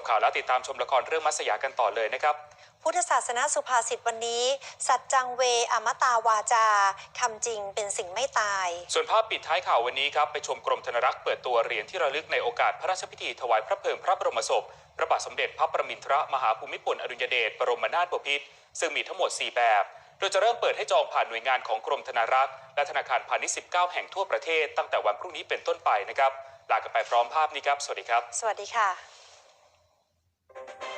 บข่าวแล้วติดตามชมละครเรื่องมัสยากันต่อเลยนะครับ พุทธศาสนาสุภาษิตวันนี้ สัจจังเวอมตาวาจาคำจริงเป็นสิ่งไม่ตาย ส่วนภาพปิดท้ายข่าววันนี้ครับ ไปชมกรมธนรักษ์เปิดตัวเหรียญที่ระลึกในโอกาสพระราชพิธีถวายพระเพลิงพระบรมศพพระบาทสมเด็จพระประมินทรมหาภูมิพลอดุลยเดชบรมนาถบพิตรซึ่งมีทั้งหมด 4 แบบโดยจะเริ่มเปิดให้จองผ่านหน่วยงานของกรมธนรักษ์และธนาคารพาณิชย์ 19 แห่งทั่วประเทศตั้งแต่วันพรุ่งนี้เป็นต้นไปนะครับลากันไปพร้อมภาพนี้ครับ สวัสดีครับ สวัสดีค่ะ you